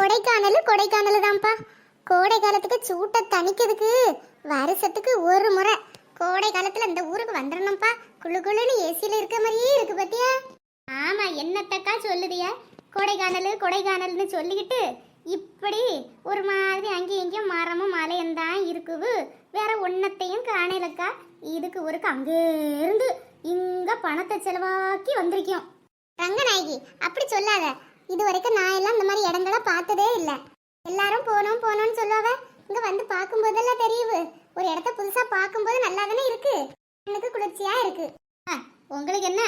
கொடைக்கானல் கொடைக்கானல் தான்ப்பா. கோடை காலத்துக்கு சூட்டை தணிக்கிறதுக்கு வருஷத்துக்கு ஒரு முறை. கோடை காலத்துல இந்த ஊருக்கு வந்துடணும்ப்பா குளு குழுன்னு ஏசியில இருக்க மாதிரியே இருக்கு பத்தியா? ஆமா என்னத்தக்கா சொல்லுதிய? கொடைக்கானல் கொடைக்கானல்னு சொல்லிக்கிட்டு இப்படி ஒரு மாதிரி அங்கேயும் இங்கேயும் மரமும் மலையும் தான் இருக்குது வேற ஒன்னத்தையும் காணலக்கா. இதுக்கு ஒரு அங்கே இருந்து இங்க பணத்தை செலவாக்கி வந்திருக்கோம். ரங்கநாயகி அப்படி சொல்லாத. இது வரைக்கும் நான் எல்லாம் இந்த மாதிரி இடங்களை பார்த்ததே இல்லை. எல்லாரும் போனோம் போனோம்னு சொல்லுவாவ இங்க வந்து பார்க்கும்போதெல்லாம் தெரியுது. ஒரு இடத்த புதுசா பார்க்கும்போது நல்லா தானே இருக்கு. எனக்கு குளிர்ச்சியா இருக்கு. உங்களுக்கு என்ன?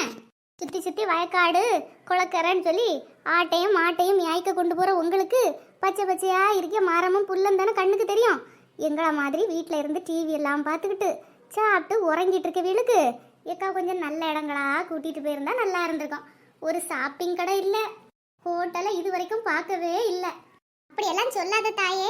சுத்தி சுத்தி வயக்காடு குளக்கரைன்னு சொல்லி ஆட்டையும் மாட்டையும் யாய்க்க கொண்டு போற உங்களுக்கு பச்சை பச்சையா இருக்க மரமும் புல்லும் தானே கண்ணுக்கு தெரியும்? எங்கள மாதிரி வீட்டில் இருந்து டிவி எல்லாம் பார்த்துக்கிட்டு சாப்பிட்டு உறங்கிட்டு இருக்க வீளுக்கு ஏக்கா கொஞ்சம் நல்ல இடங்களா கூட்டிட்டு போயிருந்தா நல்லா இருந்திருக்கும். ஒரு ஷாப்பிங் கடை இல்லை. ஹோட்டலை இது வரைக்கும் பார்க்கவே இல்லை. அப்படியெல்லாம் சொல்லாத தாயே.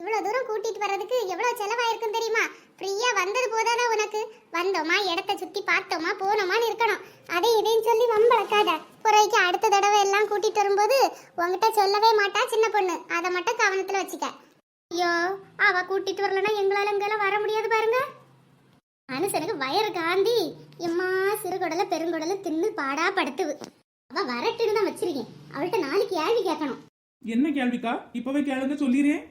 இவ்வளோ தூரம் கூட்டிட்டு வர்றதுக்கு எவ்வளோ செலவாயிருக்கும் தெரியுமா? ஃப்ரீயா வந்தது போதாதா உனக்கு? வந்தோமா இடத்த சுத்தி பார்த்தோமா போனோமான்னு இருக்கணும் அதே இதையும் சொல்லி வம்பளக்காத. புறைக்கு அடுத்த தடவை எல்லாம் கூட்டிட்டு வரும்போது உங்ககிட்ட சொல்லவே மாட்டா சின்ன பொண்ணு. அதை மட்டும் கவனத்துல வச்சுக்க. ஐயோ அவ கூட்டிட்டு வரலன்னா எங்களால இங்கெல்லாம் வர முடியாது பாருங்க. மனுஷனுக்கு வயறு காந்தி. எம்மா சிறுகுடலை பெருங்குடலை தின்னு பாடா படுத்துவு அவ வரட்டுன்னு தான் வச்சிருக்கேன். அவள்கிட்ட நாளைக்கு கேள்வி கேட்கணும். என்ன கேள்விக்கா? இப்பவே கேளுங்க சொல்லிடுறேன்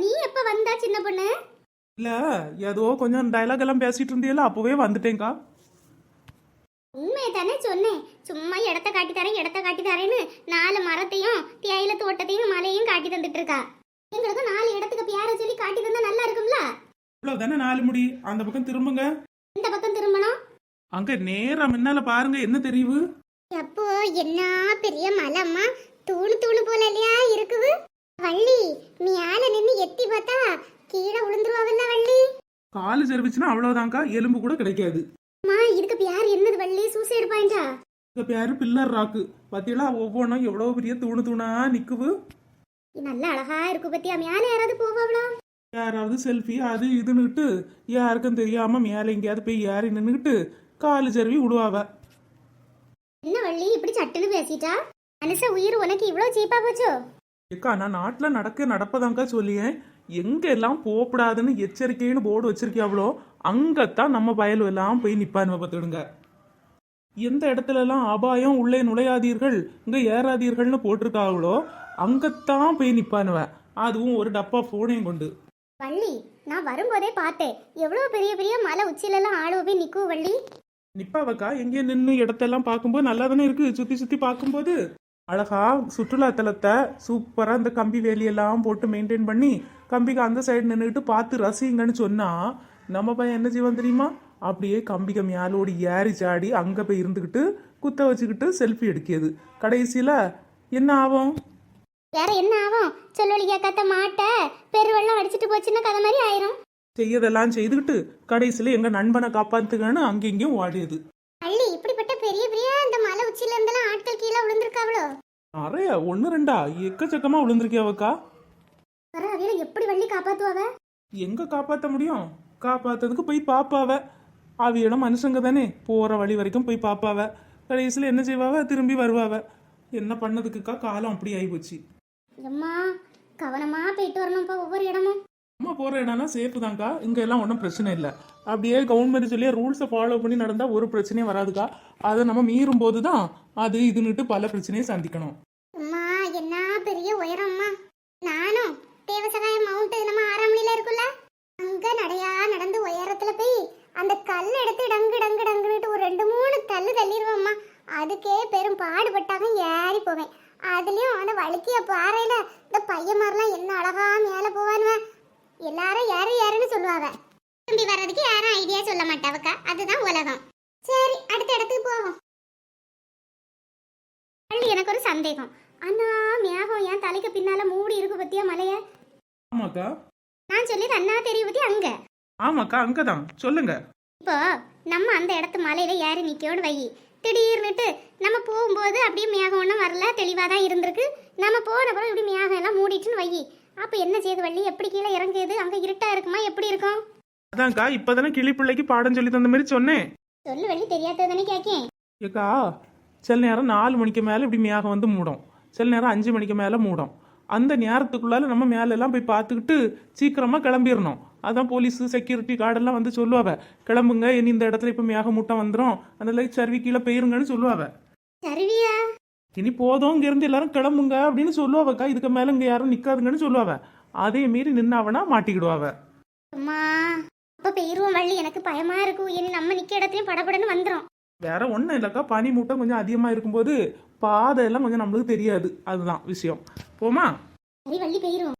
நீ எப்ப வந்தா சின்ன பொண்ணு? இல்ல ஏதோ கொஞ்சம் டயலாக் எல்லாம் பேசிட்டு இருந்தீங்களா அப்பவே வந்துட்டேன்க்கா. உண்மையை தானே சொன்னேன். சும்மா இடத்த காட்டி தரேன் இடத்த காட்டி தரேன்னு நாலு மரத்தையும் தேயிலை தோட்டத்தையும் மலையும் காட்டி தந்துட்டு இருக்கா. எங்களுக்கு நாலு இடத்துக்கு பேர சொல்லி காட்டி தந்தா நல்லா இருக்கும்ல? இவ்வளவு தானே நாலு முடி? அந்த பக்கம் திரும்புங்க. இந்த பக்கம் திரும்பணும். அங்க நேரா முன்னால பாருங்க என்ன தெரியுது அப்போ என்ன பெரிய மலைம்மா? தூணு தூணு போல இல்லையா இருக்குது? வள்ளி மேல நின்னு எத்தி பார்த்தா கீழே விழுந்துருவாவில்ல வள்ளி? காலு செருவிச்சுன்னா அவ்வளவுதான்க்கா எலும்பு கூட கிடைக்காது. அம்மா இதுக்கு பேர் என்னது வள்ளி? சூசைடு பாயிண்டா இந்த பேரு பில்லர் ராக்கு பாத்தீங்களா ஒவ்வொன்றும் எவ்வளவு பெரிய தூணு தூணா நிக்குது நல்ல அழகா இருக்கு பத்தியா? மேல யாராவது போவாங்களா யாராவது செல்ஃபி அது இதுன்னுட்டு யாருக்கும் தெரியாம மேல எங்கேயாவது போய் ஏறி நின்னுக்கிட்டு காலு செருவி விடுவாவ என்ன வள்ளி இப்படி சட்டுன்னு பேசிட்டா? மனுஷ உயிர் உனக்கு இவ்வளவு சீப்பா போச்சோ? ஏக்கா நான் நாட்டில் நடக்க நடப்பதாங்க்கா சொல்லியேன். எங்க எல்லாம் போகக்கூடாதுன்னு எச்சரிக்கைன்னு போர்டு வச்சிருக்கியாவளோ அங்கத்தான் நம்ம பயலு எல்லாம் போய் நிப்பானுவ பார்த்துடுங்க எந்த இடத்துல எல்லாம் அபாயம் உள்ளே நுழையாதீர்கள் இங்க ஏறாதீர்கள்னு போட்டிருக்காங்களோ அங்கத்தான் போய் நிப்பானுவ. அதுவும் ஒரு டப்பா போனையும் கொண்டு. வள்ளி நான் வரும்போதே பார்த்தேன். எவ்வளவு பெரிய பெரிய மலை உச்சியில எல்லாம் ஆளுவ போய் நிக்கும் வள்ளி? நிப்பாவக்கா? எங்கே நின்று இடத்தெல்லாம் பார்க்கும்போது நல்லா தானே இருக்கு. சுத்தி சுத்தி பார்க்கும்போது அழகா சுற்றுலா தலத்தை சூப்பரா இந்த கம்பி வேலியெல்லாம் போட்டு மெயின்டைன் பண்ணி கம்பிக்கு அந்த சைடு நின்றுக்கிட்டு பார்த்து ரசிங்கன்னு சொன்னா நம்ம பையன் என்ன செய்வான் தெரியுமா? அப்படியே கம்பிக்க மேலோடி ஏறி சாடி அங்க போய் இருந்துக்கிட்டு குத்த வச்சுக்கிட்டு செல்ஃபி எடுக்கியது. கடைசியில என்ன ஆகும்? வேற என்ன ஆகும்? சொல்லொலிக்கா கத்த மாட்டை. பெருவெள்ளம் அடிச்சிட்டு போச்சுன்னா கதை மாதிரி ஆயிரும். செய்யதெல்லாம் செய்துக்கிட்டு கடைசியில எங்க நண்பனை காப்பாத்துக்கன்னு அங்கெங்கேயும் ஓடியது. வள்ளி இப்படிப்பட்ட பெரிய பெரிய இந்த மலை உச்சியில இருந்தெல்லாம் ஆட்கள் கீழே விழுந்திருக்காவளோ? நிறைய ஒன்று ரெண்டா? எக்கச்சக்கமா விழுந்திருக்கியாவக்கா? வர அவையில எப்படி வள்ளி காப்பாத்துவாவ? எங்க காப்பாத்த முடியும்? காப்பாத்ததுக்கு போய் பாப்பாவ. மனுஷங்க தானே. போற வழி வரைக்கும் போய் பாப்பாவ. கடைசியில் என்ன செய்வாவ? திரும்பி வருவாவ. என்ன பண்ணதுக்குக்கா? காலம் அப்படி ஆயிப்போச்சு. எம்மா கவனமா போயிட்டு வரணும்ப்பா ஒவ்வொரு இடமும். அம்மா போகிற இடம்லாம் சேஃப் தான்க்கா. இங்கே எல்லாம் ஒன்றும் பிரச்சனை இல்லை. அப்படியே கவர்மெண்ட் சொல்லி ரூல்ஸை ஃபாலோ பண்ணி நடந்தால் ஒரு பிரச்சனையும் வராதுக்கா. அதை நம்ம மீறும் போது தான் அது இதுன்னுட்டு பல பிரச்சனையை சந்திக்கணும். அம்மா என்ன பெரிய உயரம்மா நானும் தேவசகாய மவுண்ட் நம்ம ஆறாமணில இருக்குல்ல? அங்க நடையா நடந்து உயரத்துல போய் அந்த கல் எடுத்து டங்கு டங்கு டங்குன்னுட்டு ஒரு ரெண்டு மூணு தள்ளு தள்ளிடுவோம்மா அதுக்கே பெரும் பாடுபட்டாங்க ஏறி போவேன். அதுலயும் அந்த வழுக்கிய பாறையில இந்த பையன் மாதிரிலாம் என்ன அழகா எல்லாரும் ஏறு ஏறுன்னு சொல்லுவாங்க திரும்பி வர்றதுக்கு யாரும் ஐடியா சொல்ல மாட்டாவக்கா. அதுதான் உலகம். சரி அடுத்த இடத்துக்கு போவோம். எனக்கு ஒரு சந்தேகம். அண்ணா மேகம் என் தலைக்கு பின்னால மூடி இருக்கு பத்தியா மலைய? ஆமாக்கா. நான் சொல்லியது அண்ணா தெரியும் பத்தி அங்க. ஆமாக்கா அங்கதான். சொல்லுங்க. இப்போ நம்ம அந்த இடத்து மலையில ஏறி நிக்கோன்னு வை. திடீர்னுட்டு நம்ம போகும்போது அப்படியே மேகம் ஒன்றும் வரல தெளிவாக தான் இருந்திருக்கு. நம்ம போன பிறகு இப்படி மேகம் எல்லாம் மூடிட்டுன்னு வை. அப்போ என்ன செய்யுது வள்ளி? எப்படி கீழே இறங்குது அங்கே இருட்டா இருக்குமா? எப்படி இருக்கும்? அதான்க்கா இப்பதானே கிளி பிள்ளைக்கு பாடம் சொல்லி தந்த மாதிரி சொன்னேன். சொல்லு வள்ளி தெரியாததானே கேட்கேன் ஏக்கா சில நேரம் நாலு மணிக்கு மேலே இப்படி மேகம் வந்து மூடும். சில நேரம் அஞ்சு மணிக்கு மேலே மூடும். அந்த நேரத்துக்குள்ளால நம்ம மேல எல்லாம் போய் பார்த்துக்கிட்டு சீக்கிரமாக கிளம்பிடணும் அதான் போலீஸு செக்யூரிட்டி கார்டெல்லாம் வந்து சொல்லுவாவ கிளம்புங்க இனி இந்த இடத்துல இப்போ மேகமூட்டம் வந்துடும் அந்த லைட் சர்வி கீழே போயிருங்கன்னு சொல்லுவாவ. சரிவியா? இனி போதும் இங்கேருந்து எல்லாரும் கிளம்புங்க அப்படின்னு சொல்லுவாவக்கா. இதுக்கு மேலே இங்கே யாரும் நிற்காதுங்கன்னு சொல்லுவாவ. அதே மீறி நின்னாவனா மாட்டிக்கிடுவாவ. அம்மா அப்ப பெயருவோம் வள்ளி. எனக்கு பயமா இருக்கும் இனி நம்ம நிக்க இடத்துலயும் படபடன்னு வந்துரும். வேற ஒன்றும் இல்லைக்கா. பனி மூட்டம் கொஞ்சம் அதிகமாக இருக்கும்போது பாதை எல்லாம் கொஞ்சம் நம்மளுக்கு தெரியாது. அதுதான் விஷயம். போமா சரி வள்ளி பெயரும்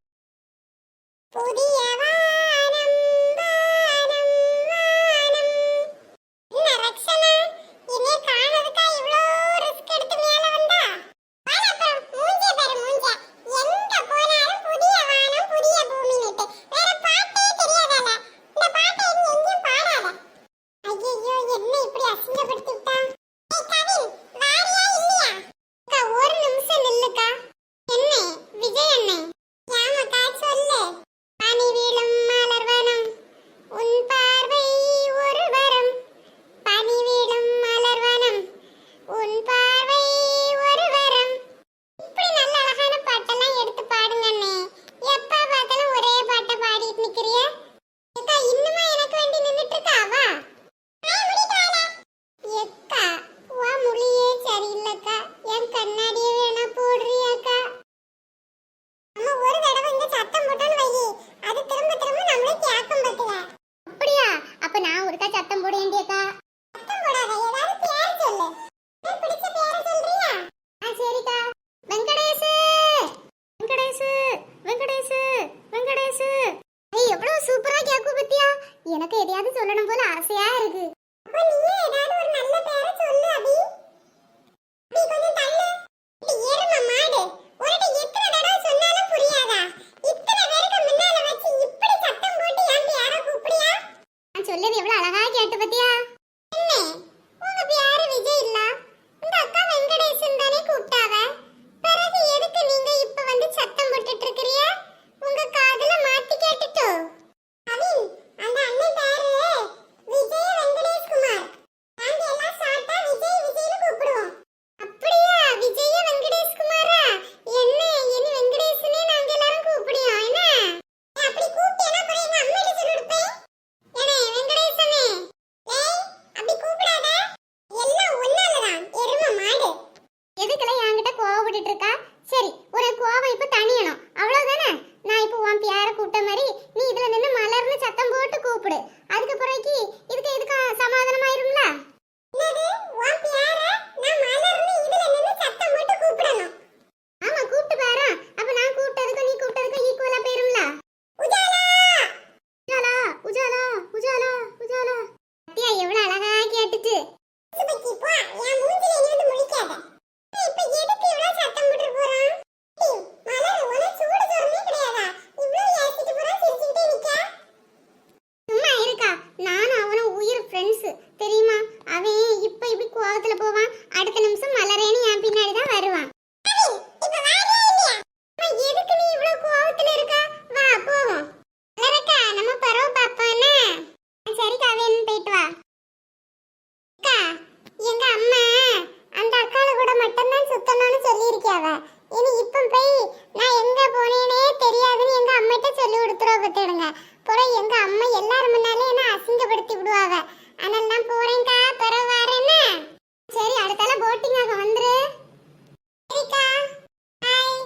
கோவத்துல போவான் அடுத்த நிமிஷம் மலரேன்னு என் பின்னாடி தான் வருவான் அவின், இப்ப வாரியா இல்லையா அம்மா, எதுக்கு நீ இவ்வளவு கோவத்துல இருக்கா வா போவோம் மலரக்கா நம்ம பரவ பாப்பானே சரி கவின் போயிட்டு வா அக்கா எங்க அம்மா அந்த அக்கால கூட மட்டும்தான் சுத்தணும்னு சொல்லியிருக்காவ இனி இப்ப போய் நான் எங்க போனேனே தெரியாதுன்னு எங்க அம்மிட்ட சொல்லி கொடுத்துருவ பத்துடுங்க அப்புறம் எங்க அம்மா எல்லாரும் முன்னாலே என்ன அசிங்கப்படுத்தி விடுவாவ அதனால நான் போறேன்க்கா பிறகு வரேன்னு சரி அடுத்தால போட்டிங்காக வந்துரு சரிக்கா ஹாய்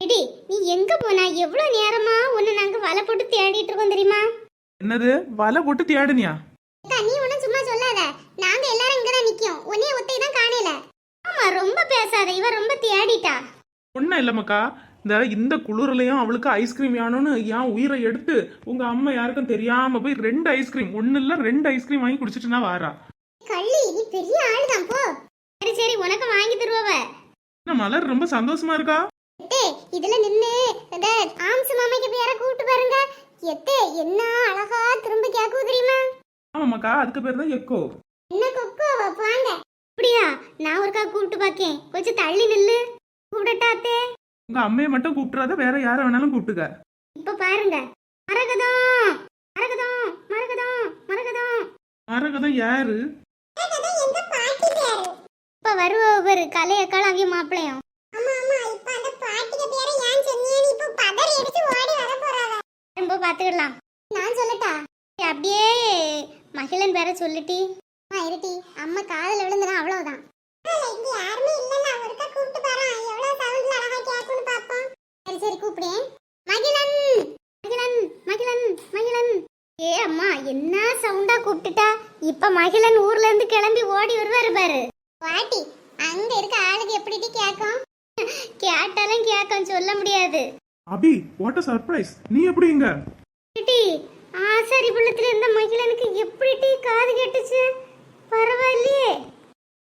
இடி நீ எங்க போனா எவ்வளவு நேரமா உன்னை நாங்க வலை போட்டு தேடிட்டு இருக்கோம் தெரியுமா என்னது? வலை போட்டு தேடுனியா? நீ ஒண்ணும் சும்மா சொல்லாத. நாங்க எல்லாரும் இங்கதான் நிக்கோம். உன்னைய ஒத்தை தான் காணல. ஆமா ரொம்ப பேசாத. இவ ரொம்ப தேடிட்டா. ஒன்றும் இல்லைம்மாக்கா இந்த இந்த குளிர்லையும் அவளுக்கு ஐஸ்கிரீம் வேணும்னு என் உயிரை எடுத்து உங்க அம்மா யாருக்கும் தெரியாம போய் ரெண்டு ஐஸ்கிரீம் ஒன்னு இல்ல ரெண்டு ஐஸ்கிரீம் வாங்கி குடிச்சிட்டு நான் வாரா. கள்ளி நீ பெரிய ஆளுதான் போ. சரி சரி உனக்கு வாங்கி தருவவ. மலர் ரொம்ப சந்தோஷமா இருக்கா? இதுல நின்னு இந்த ஆம்சு மாமைக்கு பேர கூப்பிட்டு பாருங்க. எத்தே என்ன அழகா திரும்ப கேக்குது தெரியுமா? ஆமாக்கா அதுக்கு பேர் தான் எக்கோ. என்ன கொக்கோ போங்க அப்படியா? நான் ஒருக்கா கூப்பிட்டு பாக்கேன். கொஞ்சம் தள்ளி நில்லு. கூப்பிடட்டா உங்க அம்மையை மட்டும் கூப்பிட்டுறாத வேற யார வேணாலும் கூப்பிட்டுக்க. இப்ப பாருங்க. மரகதம்! மரகதம்! மரகதம்! மரகதம்! மரகதம் யாரு? இப்ப வருவா பாரு கலையக்கால அவிய மாப்பிளையும் ஆமா ஆமா. இப்ப அந்த பாட்டிக்கு பேரை ஏன் சொன்னீங்க இப்ப பதறி அடிச்சு ஓடி வர போறா பாத்துக்கலாம். நான் சொல்லட்டா? அப்படியே மகிழன் பேர சொல்லிட்டி அம்மா இருட்டி அம்மா காதுல விழுந்துனா அவ்வளவுதான். இங்க யாருமே இல்லல ஒருக்கா கூப்பிட்டு பாரு. எவ்வளவு சவுண்ட்ல அழகா கேக்குன்னு பாப்போம் சரி சரி கூப்பிடுறேன் மகிழன்! மகிழன்! மகிழன்! மகிழன்! ஏ அம்மா என்ன சவுண்டா கூப்பிட்டுட்டா? இப்ப மகிழன் ஊர்ல இருந்து கிளம்பி ஓடி வருவாரு பாரு. வாட்டி அங்க இருக்க ஆளுக்கு எப்படி கேட்கும் கேட்டாலும் கேட்கும் சொல்ல முடியாது. அபி வாட் அ சர்ப்ரைஸ் நீ எப்படி இங்க? டி ஆசாரி புள்ளத்துல இருந்த மகிழனுக்கு எப்படி டீ காது கேட்டுச்சு? பரவாயில்லையே.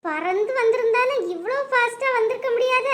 பறந்து வந்திருந்தாலும் இவ்வளோ ஃபாஸ்டா வந்திருக்க முடியாத.